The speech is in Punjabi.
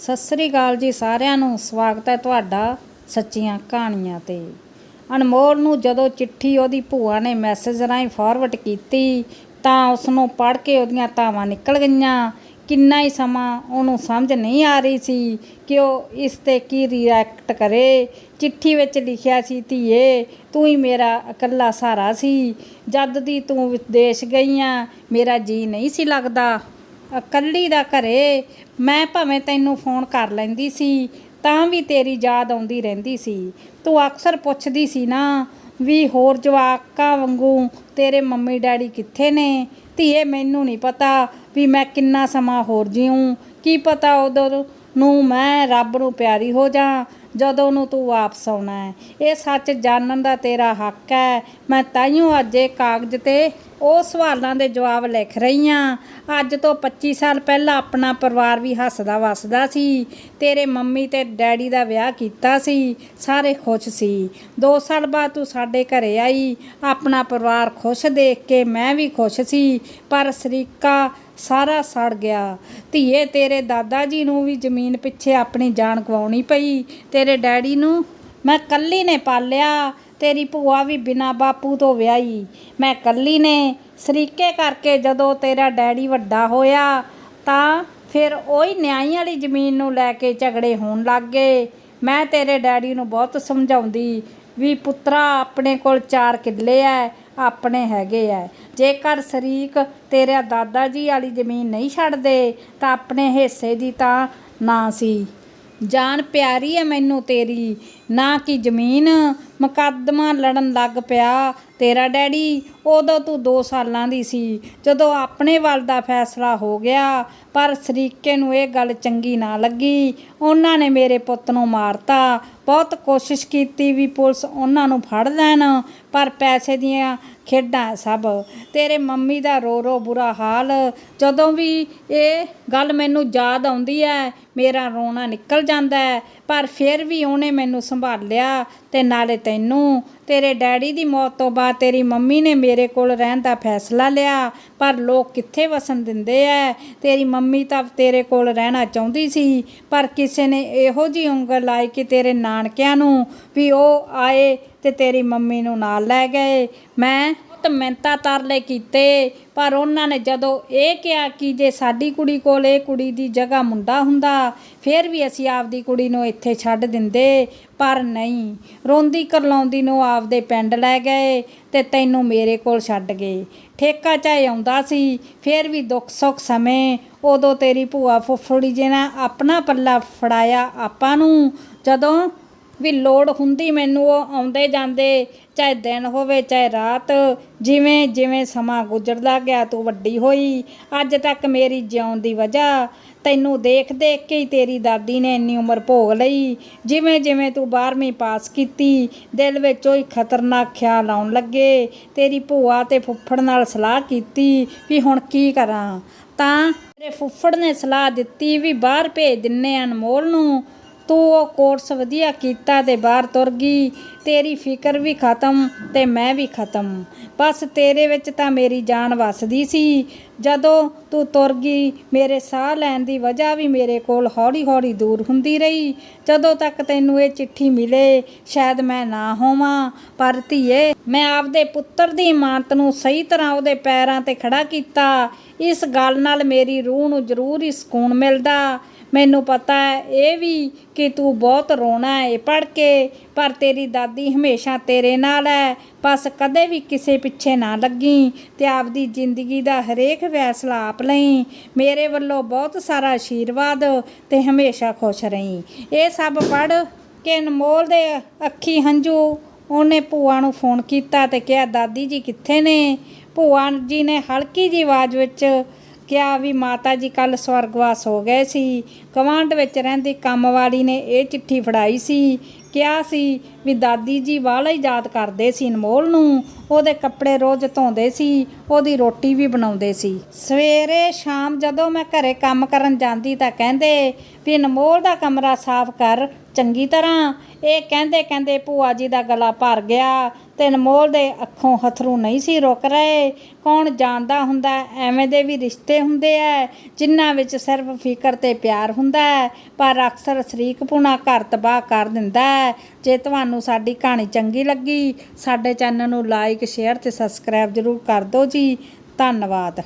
ਸਤਿ ਸ੍ਰੀ ਅਕਾਲ ਜੀ ਸਾਰਿਆਂ ਨੂੰ। ਸਵਾਗਤ ਹੈ ਤੁਹਾਡਾ ਸੱਚੀਆਂ ਕਹਾਣੀਆਂ ਤੇ। ਅਨਮੋਲ ਨੂੰ ਜਦੋਂ ਚਿੱਠੀ ਉਹਦੀ ਭੂਆ ਨੇ ਮੈਸੇਜ ਰਾਹੀਂ ਫਾਰਵਰਡ ਕੀਤੀ, ਤਾਂ ਉਸ ਨੂੰ ਪੜ੍ਹ ਕੇ ਉਹਦੀਆਂ ਧਾਵਾਂ ਨਿਕਲ ਗਈਆਂ। ਕਿੰਨਾ ਹੀ ਸਮਾਂ ਉਹਨੂੰ ਸਮਝ ਨਹੀਂ ਆ ਰਹੀ ਸੀ ਕਿ ਉਹ ਇਸ ਤੇ ਕੀ ਰਿਐਕਟ ਕਰੇ। ਚਿੱਠੀ ਵਿੱਚ ਲਿਖਿਆ ਸੀ, ਧੀਏ, ਤੂੰ ਹੀ ਮੇਰਾ ਇਕੱਲਾ ਸਹਾਰਾ ਸੀ। ਜਦ ਦੀ ਤੂੰ ਵਿਦੇਸ਼ ਗਈ ਆ, ਮੇਰਾ ਜੀ ਨਹੀਂ ਸੀ ਲੱਗਦਾ। ਇਕੱਲੀ ਦਾ ਘਰੇ, ਮੈਂ ਭਾਵੇਂ ਤੈਨੂੰ ਫੋਨ ਕਰ ਲੈਂਦੀ ਸੀ, ਤਾਂ ਵੀ ਤੇਰੀ ਯਾਦ ਆਉਂਦੀ ਰਹਿੰਦੀ ਸੀ। ਤੂੰ ਅਕਸਰ ਪੁੱਛਦੀ ਸੀ ਨਾ ਵੀ ਹੋਰ ਜਵਾਕਾਂ ਵਾਂਗੂ ਤੇਰੇ ਮੰਮੀ ਡੈਡੀ ਕਿੱਥੇ ਨੇ? ਧੀਏ, ਮੈਨੂੰ ਨਹੀਂ ਪਤਾ ਵੀ ਮੈਂ ਕਿੰਨਾ ਸਮਾਂ ਹੋਰ ਜੀਉਂ ਕੀ ਪਤਾ ਉਦੋਂ ਨੂੰ ਮੈਂ ਰੱਬ ਨੂੰ ਪਿਆਰੀ ਹੋ ਜਾ ਜਦੋਂ ਨੂੰ ਤੂੰ ਵਾਪਸ ਆਉਣਾ ਹੈ। ਇਹ ਸੱਚ ਜਾਣਨ ਦਾ ਤੇਰਾ ਹੱਕ ਹੈ। ਮੈਂ ਤਾਈਓ ਅੱਜ ਇਹ ਕਾਗਜ਼ ਤੇ ਉਹ ਸਵਾਲਾਂ ਦੇ ਜਵਾਬ ਲਿਖ ਰਹੀ ਹਾਂ। ਅੱਜ ਤੋਂ 25 ਸਾਲ ਪਹਿਲਾਂ ਆਪਣਾ ਪਰਿਵਾਰ ਵੀ ਹੱਸਦਾ ਵਸਦਾ ਸੀ। ਤੇਰੇ ਮੰਮੀ ਤੇ ਡੈਡੀ ਦਾ ਵਿਆਹ ਕੀਤਾ ਸੀ। ਸਾਰੇ ਖੁਸ਼ ਸੀ। 2 ਸਾਲ ਬਾਅਦ ਤੂੰ ਸਾਡੇ ਘਰੇ ਆਈ। ਆਪਣਾ ਪਰਿਵਾਰ ਖੁਸ਼ ਦੇਖ ਕੇ ਮੈਂ ਵੀ ਖੁਸ਼ ਸੀ। ਪਰ ਸਰੀਕਾ ਸਾਰਾ ਸੜ ਗਿਆ। ਧੀਏ, ਤੇਰੇ ਦਾਦਾ ਜੀ ਨੂੰ ਵੀ ਜ਼ਮੀਨ ਪਿੱਛੇ ਆਪਣੀ ਜਾਨ ਗਵਾਉਣੀ ਪਈ। ਤੇਰੇ ਡੈਡੀ ਨੂੰ ਮੈਂ ਕੱਲੀ ਨੇ ਪਾਲਿਆ। ਤੇਰੀ ਭੂਆ ਵੀ ਬਿਨਾ ਬਾਪੂ ਤੋਂ ਵਿਆਹੀ। ਮੈਂ ਕੱਲੀ ਨੇ ਸਰੀਕੇ ਕਰਕੇ ਜਦੋਂ ਤੇਰਾ ਡੈਡੀ ਵੱਡਾ ਹੋਇਆ, ਤਾਂ ਫਿਰ ਉਹੀ ਨਿਆਈ ਵਾਲੀ ਜ਼ਮੀਨ ਨੂੰ ਲੈ ਕੇ ਝਗੜੇ ਹੋਣ ਲੱਗ ਗਏ। ਮੈਂ ਤੇਰੇ ਡੈਡੀ ਨੂੰ ਬਹੁਤ ਸਮਝਾਉਂਦੀ ਵੀ ਪੁੱਤਰਾ ਆਪਣੇ ਕੋਲ ਚਾਰ ਕਿੱਲੇ ਐ ਆਪਣੇ ਹੈਗੇ ਐ। ਜੇਕਰ ਸ਼ਰੀਕ ਤੇਰਾ ਦਾਦਾ ਜੀ ਵਾਲੀ ਜ਼ਮੀਨ ਨਹੀਂ ਛੱਡਦੇ, ਤਾਂ ਆਪਣੇ ਹਿੱਸੇ ਦੀ ਤਾਂ ਨਾ ਸੀ। ਜਾਨ ਪਿਆਰੀ ਐ ਮੈਨੂੰ ਤੇਰੀ, ਨਾ ਕਿ ਜ਼ਮੀਨ। ਮੁਕੱਦਮਾ ਲੜਨ ਲੱਗ ਪਿਆ ਤੇਰਾ ਡੈਡੀ ਉਦੋਂ ਤੂੰ 2 ਸਾਲਾਂ ਦੀ ਸੀ। ਜਦੋਂ ਆਪਣੇ ਵੱਲ ਦਾ ਫੈਸਲਾ ਹੋ ਗਿਆ, ਪਰ ਸਰੀਕੇ ਨੂੰ ਇਹ ਗੱਲ ਚੰਗੀ ਨਾ ਲੱਗੀ। ਉਹਨਾਂ ਨੇ ਮੇਰੇ ਪੁੱਤ ਨੂੰ ਮਾਰਤਾ। ਬਹੁਤ ਕੋਸ਼ਿਸ਼ ਕੀਤੀ ਵੀ ਪੁਲਿਸ ਉਹਨਾਂ ਨੂੰ ਫੜ ਲੈਣ, ਪਰ ਪੈਸੇ ਦੀਆਂ ਖੇਡਾਂ ਸਭ। ਤੇਰੇ ਮੰਮੀ ਦਾ ਰੋ ਰੋ ਬੁਰਾ ਹਾਲ। ਜਦੋਂ ਵੀ ਇਹ ਗੱਲ ਮੈਨੂੰ ਯਾਦ ਆਉਂਦੀ ਹੈ ਮੇਰਾ ਰੋਣਾ ਨਿਕਲ ਜਾਂਦਾ ਹੈ ਪਰ ਫਿਰ ਵੀ ਉਹਨੇ ਮੈਨੂੰ ਸੰਭਾਲਿਆ ਤੇ ਨਾਲੇ ਤੈਨੂੰ। ਤੇਰੇ ਡੈਡੀ ਦੀ ਮੌਤ ਤੋਂ ਬਾਅਦ ਤੇਰੀ ਮੰਮੀ ਨੇ ਮੇਰੇ ਕੋਲ ਰਹਿਣ ਦਾ ਫੈਸਲਾ ਲਿਆ। ਪਰ ਲੋਕ ਕਿੱਥੇ ਵਸਣ ਦਿੰਦੇ ਐ? ਤੇਰੀ ਮੰਮੀ ਤਾਂ ਤੇਰੇ ਕੋਲ ਰਹਿਣਾ ਚਾਹੁੰਦੀ ਸੀ। ਪਰ ਕਿਸੇ ਨੇ ਇਹੋ ਜੀ ਉਂਗਲ ਲਾਈ ਕਿ ਤੇਰੇ ਨਾਨਕਿਆਂ ਨੂੰ ਵੀ ਉਹ ਆਏ ਤੇ ਤੇਰੀ ਮੰਮੀ ਨੂੰ ਨਾਲ ਲੈ ਗਏ। ਮੈਂ ਬਹੁਤ ਮਿਹਨਤਾਂ ਤਰਲੇ ਕੀਤੇ, ਪਰ ਉਹਨਾਂ ਨੇ ਜਦੋਂ ਇਹ ਕਿਹਾ ਕਿ ਜੇ ਸਾਡੀ ਕੁੜੀ ਕੋਲ ਇਹ ਕੁੜੀ ਦੀ ਜਗ੍ਹਾ ਮੁੰਡਾ ਹੁੰਦਾ, ਫਿਰ ਵੀ ਅਸੀਂ ਆਪਦੀ ਕੁੜੀ ਨੂੰ ਇੱਥੇ ਛੱਡ ਦਿੰਦੇ। ਪਰ ਨਹੀਂ, ਰੋਂਦੀ ਕਰਲਾਉਂਦੀ ਨੂੰ ਆਪਦੇ ਪਿੰਡ ਲੈ ਗਏ ਤੇ ਤੈਨੂੰ ਮੇਰੇ ਕੋਲ ਛੱਡ ਗਏ। ਠੇਕਾ ਚਾਹੇ ਆਉਂਦਾ ਸੀ, ਫਿਰ ਵੀ ਦੁੱਖ ਸੁੱਖ ਸਮੇਂ ਉਦੋਂ ਤੇਰੀ ਭੂਆ ਫੁੱਫੜੀ ਜੀ ਨੇ ਆਪਣਾ ਪੱਲਾ ਫੜਾਇਆ ਆਪਾਂ ਨੂੰ, ਜਦੋਂ ਵੀ ਲੋੜ ਹੁੰਦੀ ਮੈਨੂੰ ਉਹ ਆਉਂਦੇ ਜਾਂਦੇ, ਚਾਹੇ ਦਿਨ ਹੋਵੇ, ਚਾਹੇ ਰਾਤ, ਜਿਵੇਂ ਜਿਵੇਂ ਸਮਾਂ ਗੁਜ਼ਰਦਾ ਗਿਆ, ਤੂੰ ਵੱਡੀ ਹੋਈ, ਅੱਜ ਤੱਕ ਮੇਰੀ ਜਿਉਣ ਦੀ ਵਜ੍ਹਾ, ਤੈਨੂੰ ਦੇਖ ਦੇਖ ਕੇ ਹੀ ਤੇਰੀ ਦਾਦੀ ਨੇ ਇੰਨੀ ਉਮਰ ਭੋਗ ਲਈ, ਜਿਵੇਂ ਜਿਵੇਂ ਤੂੰ 12ਵੀਂ ਪਾਸ ਕੀਤੀ, ਦਿਲ ਵਿੱਚ ਉਹ ਖਤਰਨਾਕ ਖਿਆਲ ਆਉਣ ਲੱਗੇ, ਤੇਰੀ ਭੂਆ ਤੇ ਫੁੱਫੜ ਨਾਲ ਸਲਾਹ ਕੀਤੀ ਵੀ ਹੁਣ ਕੀ ਕਰਾਂ, ਤਾਂ ਤੇਰੇ ਫੁੱਫੜ ਨੇ ਸਲਾਹ ਦਿੱਤੀ ਵੀ ਬਾਹਰ ਭੇਜ ਦਿੰਨੇ ਆ ਅਨਮੋਲ ਨੂੰ ਤੂੰ ਉਹ ਕੋਰਸ ਵਧੀਆ ਕੀਤਾ ਤੇ ਬਾਹਰ ਤੁਰ ਗਈ, ਤੇਰੀ ਫਿਕਰ ਵੀ ਖਤਮ ਤੇ ਮੈਂ ਵੀ ਖਤਮ। ਬਸ ਤੇਰੇ ਵਿੱਚ ਤਾਂ ਮੇਰੀ ਜਾਨ ਵਸਦੀ ਸੀ। ਜਦੋਂ ਤੂੰ ਤੁਰ ਗਈ, ਮੇਰੇ ਸਾਹ ਲੈਣ ਦੀ ਵਜ੍ਹਾ ਵੀ ਮੇਰੇ ਕੋਲ ਹੌਲੀ ਹੌਲੀ ਦੂਰ ਹੁੰਦੀ ਰਹੀ। ਜਦੋਂ ਤੱਕ ਤੈਨੂੰ ਇਹ ਚਿੱਠੀ ਮਿਲੇ, ਸ਼ਾਇਦ ਮੈਂ ਨਾ ਹੋਵਾਂ। ਪਰ ਧੀਏ, ਮੈਂ ਆਪਦੇ ਪੁੱਤਰ ਦੀ ਇਮਾਨਤ ਨੂੰ ਸਹੀ ਤਰ੍ਹਾਂ ਉਹਦੇ ਪੈਰਾਂ ਤੇ ਖੜਾ ਕੀਤਾ। ਇਸ ਗੱਲ ਨਾਲ ਮੇਰੀ ਰੂਹ ਨੂੰ ਜ਼ਰੂਰ ਹੀ ਸਕੂਨ ਮਿਲਦਾ। ਮੈਨੂੰ ਪਤਾ ਹੈ, ਇਹ ਵੀ ਕਿ ਤੂੰ ਬਹੁਤ ਰੋਣਾ ਹੈ, ਇਹ ਪੜ ਕੇ। ਪਰ ਤੇਰੀ ਦਾਦੀ ਹਮੇਸ਼ਾ ਤੇਰੇ ਨਾਲ ਹੈ। ਬਸ ਕਦੇ ਵੀ ਕਿਸੇ ਪਿੱਛੇ ਨਾ ਲੱਗੀ। ਤੇ ਆਪਦੀ ਜ਼ਿੰਦਗੀ ਦਾ ਹਰੇਕ ਫੈਸਲਾ ਆਪ ਲਈ। ਮੇਰੇ ਵੱਲੋਂ ਬਹੁਤ ਸਾਰਾ ਆਸ਼ੀਰਵਾਦ ਤੇ ਹਮੇਸ਼ਾ ਖੁਸ਼ ਰਹੀਂ। ਇਹ ਸਭ ਪੜ ਕੇ ਅਨਮੋਲ ਦੇ ਅੱਖੀ ਹੰਝੂ, ਉਹਨੇ ਭੂਆ ਨੂੰ ਫੋਨ ਕੀਤਾ ਤੇ ਕਿਹਾ, ਦਾਦੀ ਜੀ ਕਿੱਥੇ ਨੇ? ਭੂਆ ਜੀ ਨੇ ਹਲਕੀ ਜੀ ਆਵਾਜ਼ ਵਿੱਚ ਕਿਹਾ ਵੀ ਮਾਤਾ ਜੀ ਕੱਲ ਸਵਰਗਵਾਸ ਹੋ ਗਏ ਸੀ। ਕਮਾਂਡ ਵਿੱਚ ਰਹਿੰਦੀ ਕੰਮ ਵਾਲੀ ਨੇ ਇਹ ਚਿੱਠੀ ਫੜਾਈ ਸੀ। ਕਿਹਾ ਸੀ ਵੀ ਦਾਦੀ ਜੀ ਵਾਲਾ ਹੀ ਯਾਦ ਕਰਦੇ ਸੀ ਅਨਮੋਲ ਨੂੰ। ਉਹਦੇ ਕੱਪੜੇ ਰੋਜ਼ ਧੋਂਦੇ ਸੀ, ਉਹਦੀ ਰੋਟੀ ਵੀ ਬਣਾਉਂਦੇ ਸੀ। ਸਵੇਰੇ ਸ਼ਾਮ ਜਦੋਂ ਮੈਂ ਘਰੇ ਕੰਮ ਕਰਨ ਜਾਂਦੀ ਤਾਂ ਕਹਿੰਦੇ ਵੀ ਅਨਮੋਲ ਦਾ ਕਮਰਾ ਸਾਫ਼ ਕਰ ਚੰਗੀ ਤਰ੍ਹਾਂ ਇਹ ਕਹਿੰਦੇ ਕਹਿੰਦੇ ਭੂਆ ਜੀ ਦਾ ਗਲਾ ਭਰ ਗਿਆ ਤੇ ਅਨਮੋਲ ਦੇ ਅੱਖੋਂ ਹਥਰੂ ਨਹੀਂ ਸੀ ਰੁਕ ਰਹੇ। ਕੌਣ ਜਾਣਦਾ ਹੁੰਦਾ ਐਵੇਂ ਦੇ ਵੀ ਰਿਸ਼ਤੇ ਹੁੰਦੇ ਐ ਜਿਨ੍ਹਾਂ ਵਿੱਚ ਸਿਰਫ ਫਿਕਰ ਤੇ ਪਿਆਰ ਹੁੰਦਾ ਹੈ, ਪਰ ਅਕਸਰ ਸ਼ਰੀਕਪੁਣਾ ਘਰ ਤਬਾਹ ਕਰ ਦਿੰਦਾ ਹੈ। ਜੇ ਤੁਹਾਨੂੰ ਸਾਡੀ ਕਹਾਣੀ ਚੰਗੀ ਲੱਗੀ, ਸਾਡੇ ਚੈਨਲ ਨੂੰ ਲਾਈਕ, ਸ਼ੇਅਰ ਤੇ ਸਬਸਕ੍ਰਾਈਬ ਜ਼ਰੂਰ ਕਰ ਦਿਓ ਜੀ। ਧੰਨਵਾਦ।